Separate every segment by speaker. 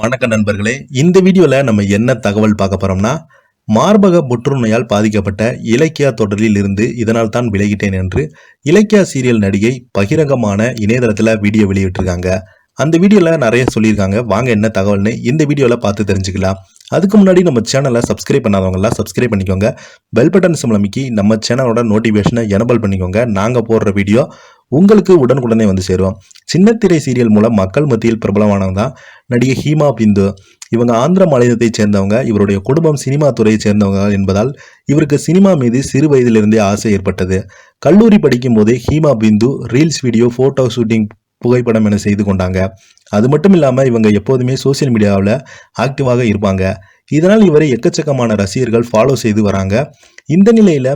Speaker 1: வணக்கம் நண்பர்களே. இந்த வீடியோல நம்ம என்ன தகவல் பார்க்க போறோம்னா மார்பக புற்றுநோயால் பாதிக்கப்பட்ட இலக்கியா தொடரில் இருந்து இதனால் தான் விலகிட்டேன் என்று இலக்கியா சீரியல் நடிகை பகிரங்கமான இணையதளத்துல வீடியோ வெளியிட்டிருக்காங்க. அந்த வீடியோல நிறைய சொல்லியிருக்காங்க. வாங்க என்ன தகவல்னு இந்த வீடியோல பார்த்து தெரிஞ்சுக்கலாம். அதுக்கு முன்னாடி நம்ம சேனலை சப்ஸ்கிரைப் பண்ணாதவங்கலாம் சப்ஸ்கிரைப் பண்ணிக்கோங்க. பெல் பட்டன் சிம்லமிக்கி நம்ம சேனலோட நோட்டிஃபிகேஷனை எனபிள் பண்ணிக்கோங்க. நாங்கள் போடுற வீடியோ உங்களுக்கு உடனுக்குடனே வந்து சேருவோம் சின்னத்திரை சீரியல் மூலம் மக்கள் மத்தியில் பிரபலமானவங்க தான் நடிகை ஹீமா பிந்து. இவங்க ஆந்திர மாநிலத்தைச் சேர்ந்தவங்க இவருடைய குடும்பம் சினிமா துறையைச் சேர்ந்தவங்க என்பதால் இவருக்கு சினிமா மீது சிறு வயதிலிருந்தே ஆசை ஏற்பட்டது. கல்லூரி படிக்கும் போதே Heema Bindu reels video photo shooting புகைப்படம் என செய்து கொண்டாங்க. அது மட்டும் இல்லாமல் இவங்க எப்போதுமே சோஷியல் மீடியாவில் ஆக்டிவாக இருப்பாங்க. இதனால் இவரை எக்கச்சக்கமான ரசிகர்கள் ஃபாலோ செய்து வராங்க. இந்த நிலையில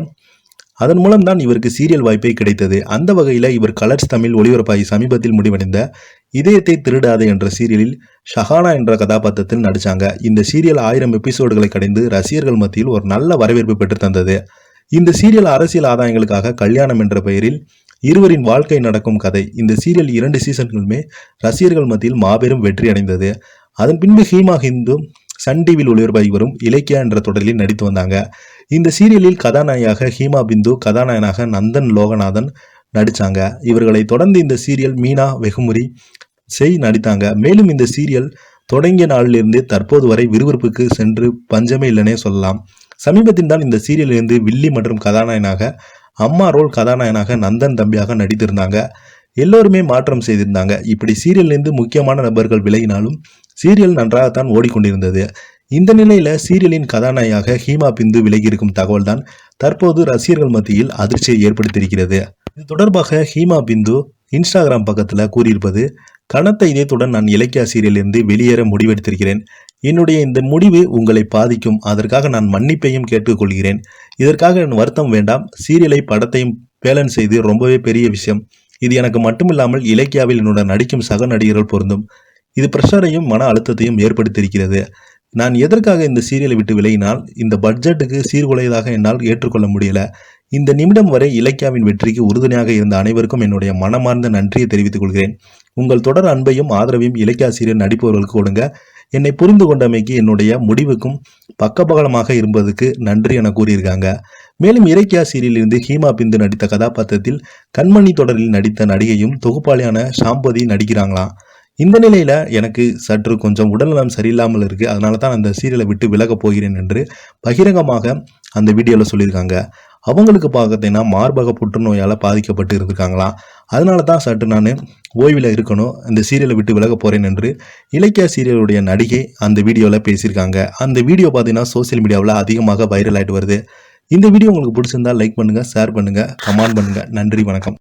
Speaker 1: அதன் மூலம் தான் இவருக்கு சீரியல் வாய்ப்பே கிடைத்தது. அந்த வகையில் இவர் கலர்ஸ் தமிழ் ஒளிபரப்பாகி சமீபத்தில் முடிவடைந்த இதயத்தை திருடாதே என்ற சீரியலில் ஷஹானா என்ற கதாபாத்திரத்தில் நடித்தாங்க இந்த சீரியல் ஆயிரம் எபிசோடுகளை கடைந்து ரசிகர்கள் மத்தியில் ஒரு நல்ல வரவேற்பு பெற்று தந்தது. இந்த சீரியல் அரசியல் ஆதாயங்களுக்காக கல்யாணம் என்ற பெயரில் இருவரின் வாழ்க்கை நடக்கும் கதை. இந்த சீரியல் இரண்டு சீசன்களுமே ரசிகர்கள் மத்தியில் மாபெரும் வெற்றி அடைந்தது. அதன் பின்பு ஹீமா ஹிந்து சன் டிவியில் ஒளிபரப்பாகி வரும் இலக்கியா என்ற தொடரில் நடித்து வந்தாங்க. இந்த சீரியலில் கதாநாயகியாக ஹீமா பிந்து கதாநாயகனாக நந்தன் லோகநாதன் நடிச்சாங்க. இவர்களை தொடர்ந்து இந்த சீரியல் மீனா வெகுமுரி செய் நடித்தாங்க. மேலும் இந்த சீரியல் தொடங்கிய நாளிலிருந்து தற்போது வரை விறுவிறுப்புக்கு சென்று பஞ்சமே இல்லைனே சொல்லலாம். சமீபத்தில் தான் இந்த சீரியலிலிருந்து வில்லி மற்றும் கதாநாயகனாக அம்மா ரோல் கதாநாயகனாக நந்தன் தம்பியாக நடித்திருந்தாங்க. எல்லோருமே மாற்றம் செய்திருந்தாங்க. இப்படி சீரியல்லேருந்து முக்கியமான நபர்கள் விலகினாலும் சீரியல் நன்றாகத்தான் ஓடிக்கொண்டிருந்தது. இந்த நிலையில சீரியலின் கதாநாயகியாக ஹீமா பிந்து விலகியிருக்கும் தகவல் தான் தற்போது ரசிகர்கள் மத்தியில் அதிர்ச்சியை ஏற்படுத்தியிருக்கிறது. இது தொடர்பாக ஹீமா பிந்து இன்ஸ்டாகிராம் பக்கத்தில் கூறியிருப்பது கனத்த இதயத்துடன் நான் இலக்கிய சீரியலிருந்து வெளியேற முடிவெடுத்திருக்கிறேன். என்னுடைய இந்த முடிவு உங்களை பாதிக்கும். அதற்காக நான் மன்னிப்பையும் கேட்டுக்கொள்கிறேன். இதற்காக என் வருத்தம் வேண்டாம். சீரியலை படத்தையும் பேலன் செய்து ரொம்பவே பெரிய விஷயம். இது எனக்கு மட்டுமில்லாமல் இலக்கியாவில் என்னுடன் நடிக்கும் சக நடிகர்கள் பொருந்தும். இது பிரஷரையும் மன அழுத்தத்தையும் ஏற்படுத்தியிருக்கிறது. நான் எதற்காக இந்த சீரியலை விட்டு விலகினால் இந்த பட்ஜெட்டுக்கு சீர்குலையதாக என்னால் ஏற்றுக்கொள்ள முடியல. இந்த நிமிடம் வரை இலக்கியாவின் வெற்றிக்கு உறுதுணையாக இருந்த அனைவருக்கும் என்னுடைய மனமார்ந்த நன்றியை தெரிவித்துக் கொள்கிறேன். உங்கள் தொடர் அன்பையும் ஆதரவையும் இலக்கியா ஆசிரியர் நடிப்பவர்களுக்கு கொடுங்க. என்னை புரிந்து கொண்டமைக்கு என்னுடைய முடிவுக்கும் பக்கபகலமாக இருப்பதற்கு நன்றி என கூறியிருக்காங்க. மேலும் இறைக்கியா சீரியலிருந்து ஹீமா பிந்து நடித்த கதாபாத்திரத்தில் கண்மணி தொடரில் நடித்த நடிகையும் தொகுப்பாளியான ஷாம்பதி நடிக்கிறாங்களாம். இந்த நிலையில எனக்கு சற்று கொஞ்சம் உடல்நலம் சரியில்லாமல் இருக்கு. அதனால தான் அந்த சீரியலை விட்டு விலக போகிறேன் என்று பகிரங்கமாக அந்த வீடியோவில் சொல்லியிருக்காங்க. அவங்களுக்கு பார்த்தீங்கன்னா மார்பக புற்றுநோயால் பாதிக்கப்பட்டு இருந்திருக்காங்களாம் அதனால தான் சற்று நான் ஓய்வில் இருக்கணும். இந்த சீரியலை விட்டு விலக போகிறேன் என்று இலக்கிய சீரியலுடைய நடிகை அந்த வீடியோவில் பேசியிருக்காங்க. அந்த வீடியோ பார்த்தீங்கன்னா சோஷியல் மீடியாவில் அதிகமாக வைரல் ஆகிட்டு வருது. இந்த வீடியோ உங்களுக்கு பிடிச்சிருந்தா லைக் பண்ணுங்கள் ஷேர் பண்ணுங்கள் கமெண்ட் பண்ணுங்கள் நன்றி வணக்கம்.